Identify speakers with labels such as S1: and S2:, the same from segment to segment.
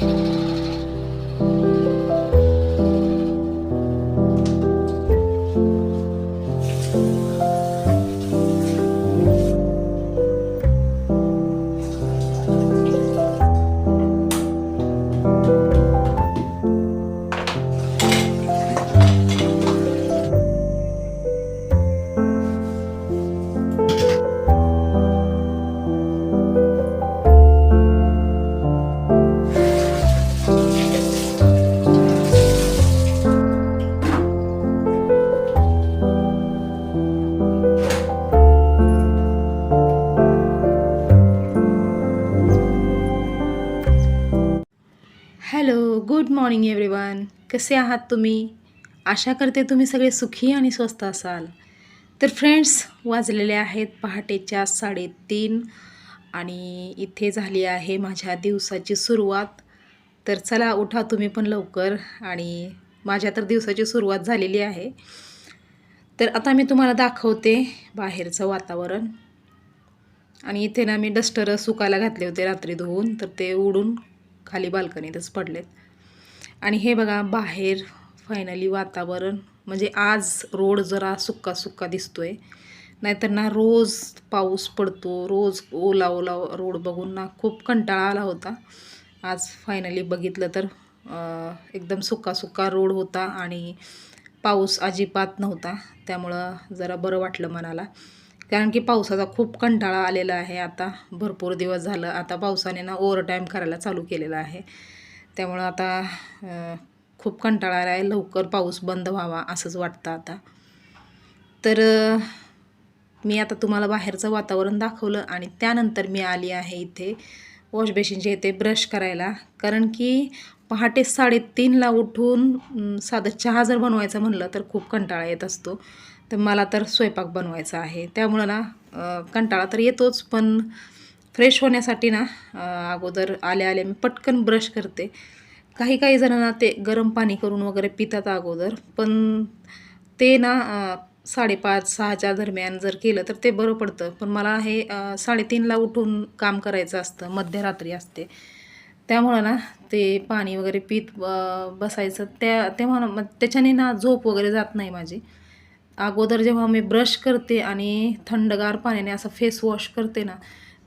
S1: Thank you. कसे आहात तुम्ही? आशा करते तुम्ही सगळे सुखी आणि स्वस्त असाल. तर फ्रेंड्स वाजलेले आहेत पहाटेच्या साडेतीन आणि इथे झाली आहे माझ्या दिवसाची सुरुवात. तर चला उठा तुम्ही पण लवकर आणि माझ्या तर दिवसाची सुरुवात झालेली आहे. तर आता मी तुम्हाला दाखवते बाहेरचं वातावरण. आणि इथे ना मी डस्टर सुकायला घातले होते रात्री धुवून तर ते उडून खाली बाल्कनीतच पडलेत. आणि हे बघा बाहेर फायनली वातावरण. म्हणजे आज रोड जरा सुक्का सुक्का आहे नाहीतर ना रोज पाऊस पडतो रोज ओला ओला रोड बघून ना खूप कंटाळा आला होता. आज फायनली बघितलं तर एकदम सुक्का सुक्का रोड होता आणि पाऊस अजिबात नव्हता. त्यामुळं जरा बरं वाटलं मनाला. कारण की पावसाचा खूप कंटाळा आलेला आहे आता. भरपूर दिवस झालं. आता पावसाने ना ओव्हरटाईम करायला चालू केलेला आहे. त्यामुळं आता खूप कंटाळा आला आहे लवकर पाऊस बंद व्हावा असंच वाटतं आता. तर मी आता तुम्हाला बाहेरचं वातावरण दाखवलं आणि त्यानंतर मी आली आहे इथे वॉशबेसिनच्या इथे ब्रश करायला. कारण की पहाटे साडेतीनला उठून साधं चहा जर बनवायचा म्हणलं तर खूप कंटाळा येत असतो. तर मला तर स्वयंपाक बनवायचा आहे. त्यामुळं ना कंटाळा तर येतोच पण फ्रेश होण्यासाठी ना अगोदर आल्या आल्या मी पटकन ब्रश करते. काही काही जणांना ते गरम पाणी करून वगैरे पितात अगोदर पण ते ना साडेपाच सहाच्या दरम्यान जर केलं तर ते बरं पडतं. पण मला हे साडेतीनला उठून काम करायचं असतं मध्यरात्री असते. त्यामुळं ना ते पाणी वगैरे पित बसायचं. त्या तेव्हा ना मग त्याच्याने ना झोप वगैरे जात नाही माझी. अगोदर जेव्हा मी ब्रश करते आणि थंडगार पाण्याने असं फेस वॉश करते ना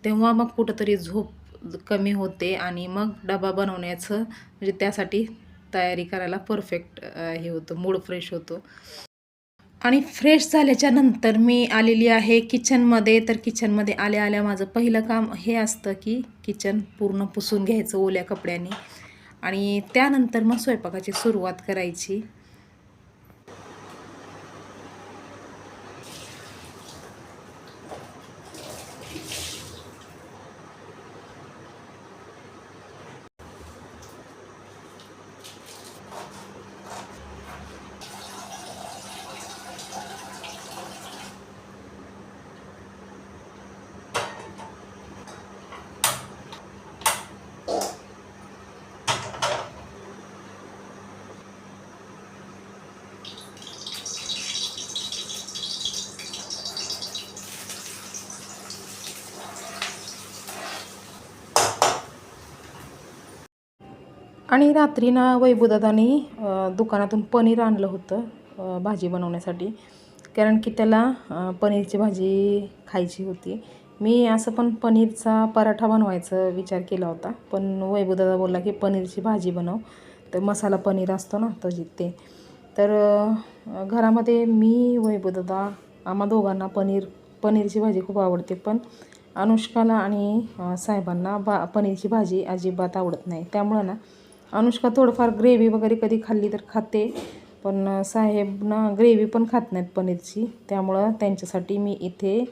S1: तेव्हा मग कुठंतरी झोप कमी होते आणि मग डबा बनवण्याचं म्हणजे त्यासाठी तयारी करायला परफेक्ट हे होतं मूड फ्रेश होतो. आणि फ्रेश झाल्याच्यानंतर मी आलेली आहे किचनमध्ये तर किचनमध्ये आल्या आल्या माझं पहिलं काम हे असतं की किचन पूर्ण पुसून घ्यायचं ओल्या कपड्यांनी. आणि त्यानंतर मग स्वयंपाकाची सुरुवात करायची. आणि रात्री ना वैभवदादानी दुकानातून पनीर आणलं होतं भाजी बनवण्यासाठी. कारण की त्याला पनीरची भाजी खायची होती. मी असं पण पनीरचा पराठा बनवायचा विचार केला होता. पण वैभवदादा बोलला की पनीरची भाजी बनव. तर मसाला पनीर असतो ना तशी ते. तर घरामध्ये मी वैभवदादा आम्हा दोघांना पनीर पनीरची भाजी खूप आवडते. पण अनुष्काला आणि साहेबांना बा पनीरची भाजी अजिबात आवडत नाही. त्यामुळं ना अनुष्का थोडंफार ग्रेव्ही वगैरे कधी खाल्ली तर खाते पण साहेब ना ग्रेव्ही पण खात नाहीत पनीरची. त्यामुळं त्यांच्यासाठी मी इथे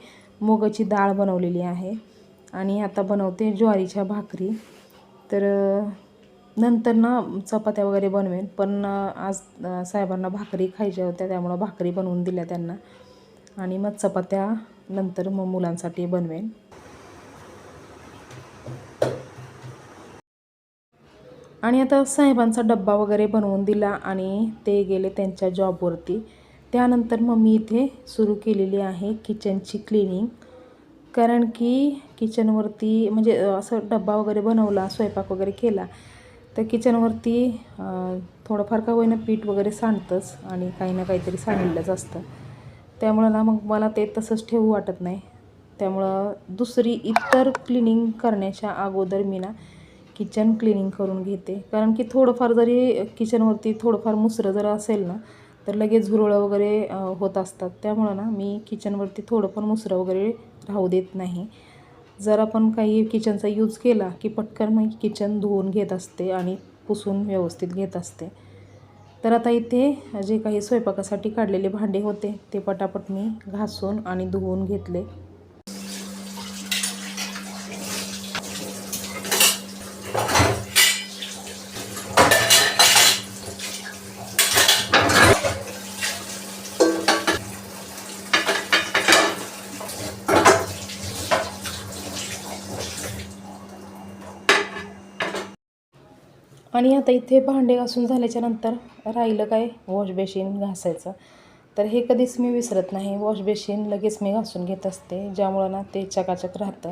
S1: मुगाची डाळ बनवलेली आहे. आणि आता बनवते ज्वारीच्या भाकरी. तर नंतर ना चपात्या वगैरे बनवेन. पण आज साहेबांना भाकरी खायच्या होत्या त्यामुळं भाकरी बनवून दिल्या त्यांना. आणि मग चपात्या नंतर मग मुलांसाठी बनवेन. आणि आता साहेबांचा डब्बा वगैरे बनवून दिला आणि ते गेले त्यांच्या जॉबवरती. त्यानंतर मग मी इथे सुरू केलेली आहे किचनची क्लिनिंग. कारण की किचनवरती म्हणजे असं डब्बा वगैरे बनवला स्वयंपाक वगैरे केला तर किचनवरती थोडंफार का होईना पीठ वगैरे सांडतंच आणि काही ना काहीतरी सांडलेलंच असतं. त्यामुळं ना मग मला ते तसंच ठेवू वाटत नाही. त्यामुळं दुसरी इतर क्लिनिंग करण्याच्या अगोदर मी ना किचन क्लिनिंग करून घेते. कारण की थोडंफार जरी किचनवरती थोडंफार मुसरं जर असेल ना तर लगेच झुरळं वगैरे होत असतात. त्यामुळं ना मी किचनवरती थोडं पण मुसरं वगैरे राहू देत नाही. जर आपण काही किचनचा यूज केला की पटकन मग किचन धुवून घेत असते आणि पुसून व्यवस्थित घेत असते. तर आता इथे जे काही स्वयंपाकासाठी काढलेले भांडे होते ते पटापट मी घासून आणि धुवून घेतले. आणि आता इथे भांडे घासून झाल्याच्यानंतर राहिलं काय वॉश बेसिन घासायचं. तर हे कधीच मी विसरत नाही. वॉश बेसिन लगेच मी घासून घेत असते. ज्यामुळं ना ते चकाचक राहतं.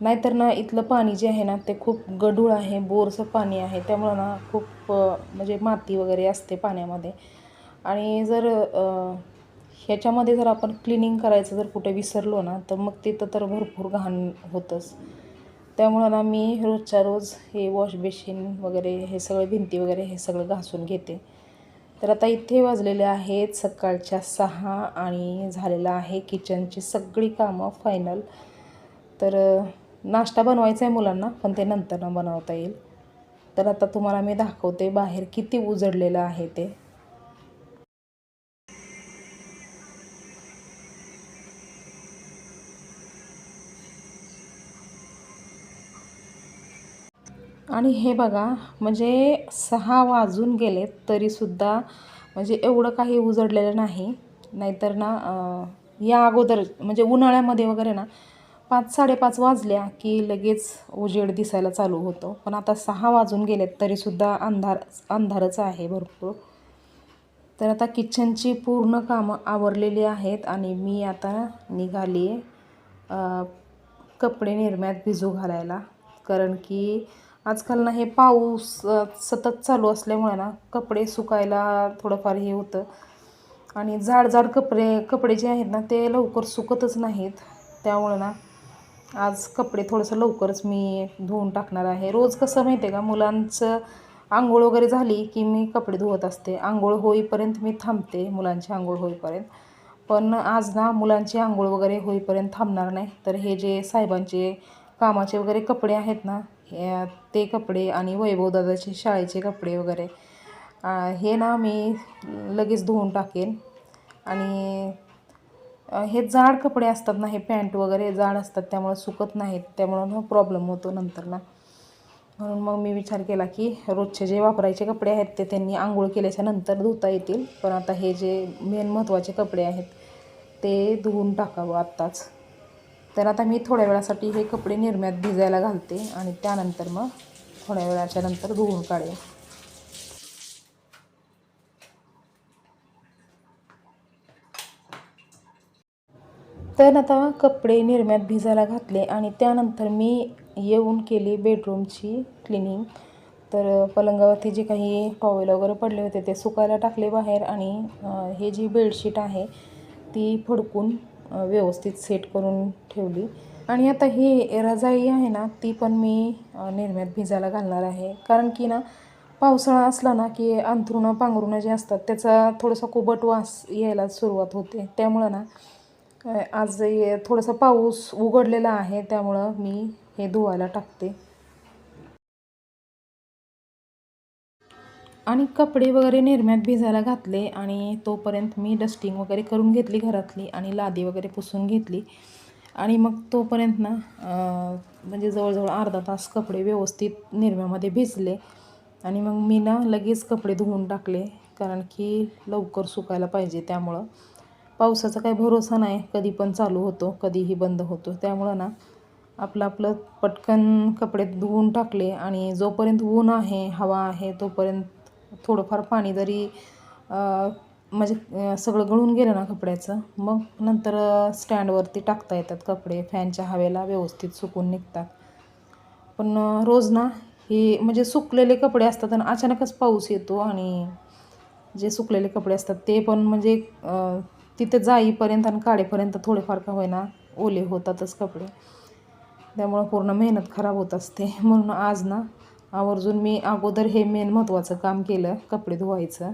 S1: नाहीतर ना इथलं पाणी जे आहे ना ते खूप गढूळ आहे बोरचं पाणी आहे. त्यामुळं ना खूप म्हणजे माती वगैरे असते पाण्यामध्ये. आणि जर ह्याच्यामध्ये जर आपण क्लिनिंग करायचं जर कुठे विसरलो ना तर मग तिथं तर भरपूर घाण होतंच. त्यामुळं ना मी रोजच्या रोज हे वॉश बेसिन वगैरे हे सगळे भिंती वगैरे हे सगळं घासून घेते. तर आता इथे वाजलेले आहेत सकाळच्या सहा आणि झालेलं आहे किचनची सगळी कामं फायनल तर नाश्ता बनवायचा आहे मुलांना पण ते नंतरनं बनवता येईल. तर आता तुम्हाला मी दाखवते बाहेर किती उजडलेलं आहे ते. आणि हे बघा म्हणजे सहा वाजून गेलेत तरीसुद्धा म्हणजे एवढं काही उजडलेलं नाही. नाहीतर ना या अगोदर म्हणजे उन्हाळ्यामध्ये वगैरे ना पाच साडेपाच वाजल्या की लगेच उजेड दिसायला चालू होतो. पण आता सहा वाजून गेलेत तरीसुद्धा अंधार अंधारच आहे भरपूर. तर आता किचनची पूर्ण कामं आवरलेली आहेत आणि मी आता निघाली आहे कपडे निरम्यात भिजू घालायला. कारण की आजकाल ना हे पाऊस सतत चालू असल्यामुळे ना कपडे सुकायला थोडंफार हे होतं. आणि जाड जाड कपडे कपडे जे आहेत ना ते लवकर सुकतच नाहीत. त्यामुळे ना आज कपडे थोडंसं लवकरच मी धुवून टाकणार आहे. रोज कसं माहिती आहे का मुलांचं आंघोळ वगैरे झाली की मी कपडे धुवत असते. आंघोळ होईपर्यंत मी थांबते मुलांची आंघोळ होईपर्यंत. पण आज ना मुलांची आंघोळ वगैरे होईपर्यंत थांबणार नाही. तर हे जे साहेबांचे कामाचे वगैरे कपडे आहेत ना ते कपडे आणि वैभवदादाचे शाळेचे कपडे वगैरे. हे ना मी लगेच धुवून टाकेन. आणि हे जाड कपडे असतात ना हे पॅन्ट वगैरे जाड असतात त्यामुळे सुकत नाहीत. त्यामुळं ना प्रॉब्लेम होतो नंतर ना. म्हणून मग मी विचार केला की रोजचे जे वापरायचे कपडे आहेत ते त्यांनी आंघोळ केल्याच्यानंतर धुता येतील. पण आता हे जे मेन महत्त्वाचे कपडे आहेत ते धुवून टाकावं आत्ताच. तर आता मी थोड्या वेळासाठी हे कपडे निरम्यात भिजायला घालते आणि त्यानंतर मग थोड्या वेळाच्या नंतर धुवून काढेन. तर आता कपडे निरम्यात भिजायला घातले आणि त्यानंतर मी येऊन केली बेडरूमची क्लिनिंग. तर पलंगावरती जे काही टॉवेल वगैरे पडले होते ते सुकायला टाकले बाहेर आणि हे जी बेडशीट आहे ती फडकून व्यवस्थित सेट करून ठेवली. आणि आता ही रजाई आहे ना ती पण मी निर्म्यात भिजायला घालणार आहे. कारण की ना पावसाळा असला ना की अंथरुणं पांघरुणं जे असतात त्याचा थोडासा कुबट वास यायला सुरुवात होते. त्यामुळं ना आज थोडासा पाऊस उघडलेला आहे त्यामुळं मी हे धुवायला टाकते. आणि कपडे वगैरे निरम्यात भिजायला घातले आणि तोपर्यंत मी डस्टिंग वगैरे करून घेतली घरातली आणि लादी वगैरे पुसून घेतली. आणि मग तोपर्यंत ना म्हणजे जवळजवळ अर्धा तास कपडे व्यवस्थित निरम्यामध्ये भिजले. आणि मग मी ना लगेच कपडे धुवून टाकले कारण की लवकर सुकायला पाहिजे त्यामुळं. पावसाचा काही भरोसा नाही कधी पण चालू होतो कधीही बंद होतो. त्यामुळं ना आपलं आपलं पटकन कपडे धुवून टाकले आणि जोपर्यंत ऊन आहे हवा आहे तोपर्यंत थोडंफार पाणी जरी म्हणजे सगळं गळून गेलं ना कपड्याचं मग नंतर स्टँडवरती टाकता येतात कपडे फॅनच्या हवेला व्यवस्थित सुकून निघतात. पण रोज ना हे म्हणजे सुकलेले कपडे असतात आणि अचानकच पाऊस येतो आणि जे सुकलेले कपडे असतात ते पण म्हणजे तिथे जाईपर्यंत आणि काढेपर्यंत थोडेफार का होईना ओले होतातच कपडे. त्यामुळं पूर्ण मेहनत खराब होत असते. म्हणून आज ना आवर्जून मी अगोदर हे मेन महत्त्वाचं काम केलं कपडे धुवायचं.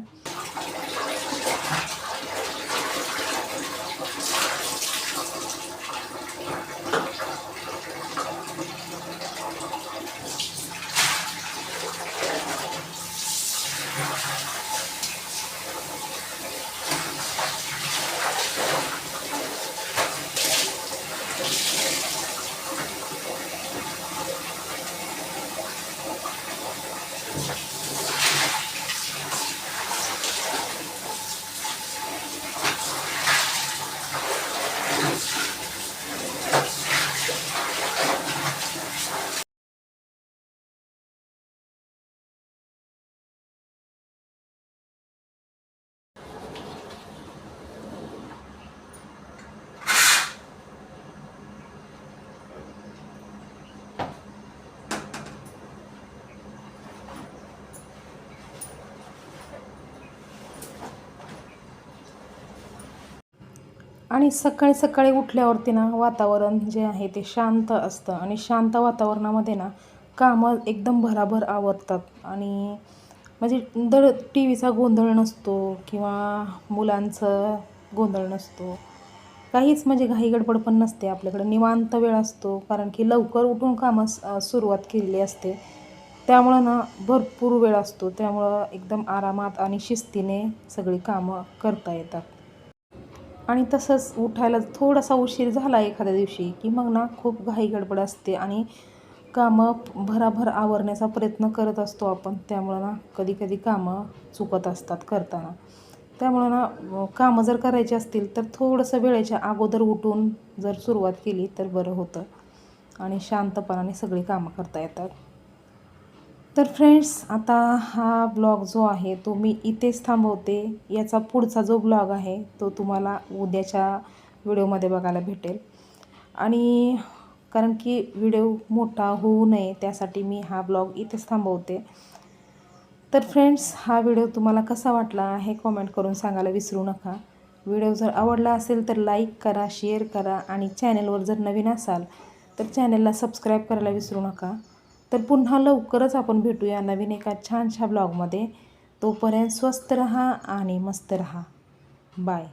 S1: आणि सकाळी सकाळी उठल्यावरती ना वातावरण जे आहे ते शांत असतं. आणि शांत वातावरणामध्ये ना कामं एकदम भराभर आवडतात आणि म्हणजे दर टी व्हीचा गोंधळ नसतो किंवा मुलांचं गोंधळ नसतो. काहीच म्हणजे घाई गडबड पण नसते आपल्याकडे. निवांत वेळ असतो. कारण की लवकर उठून कामं सुरुवात केलेली असते. त्यामुळं ना भरपूर वेळ असतो. त्यामुळं एकदम आरामात आणि शिस्तीने सगळी कामं करता येतात. आणि तसंच उठायला थोडासा उशीर झाला एखाद्या दिवशी की मग ना खूप घाई गडबड असते आणि कामं भराभर आवरण्याचा प्रयत्न करत असतो आपण. त्यामुळं ना कधी कधी कामं चुकत असतात करताना. त्यामुळं ना कामं जर करायची असतील तर थोडंसं वेळेच्या अगोदर उठून जर सुरुवात केली तर बरं होतं. आणि शांतपणाने सगळी कामं करता येतात. तर फ्रेंड्स आता हा ब्लॉग जो आहे तो मी इथेच थांबवते. याचा पुढचा जो ब्लॉग आहे तो तुम्हाला उद्याच्या व्हिडिओमध्ये बघायला भेटेल. आणि कारण की व्हिडिओ मोठा होऊ नये त्यासाठी मी हा ब्लॉग इथेच थांबवते. तर फ्रेंड्स हा व्हिडिओ तुम्हाला कसा वाटला हे कॉमेंट करून सांगायला विसरू नका. व्हिडिओ जर आवडला असेल तर लाईक करा शेअर करा आणि चॅनलवर जर नवीन असाल तर चॅनलला सबस्क्राईब करायला विसरू नका. तर पुन्हा लवकरच आपण भेटूया नवीन एका छानशा ब्लॉगमध्ये तोपर्यंत स्वस्त रहा आणि मस्त रहा. बाय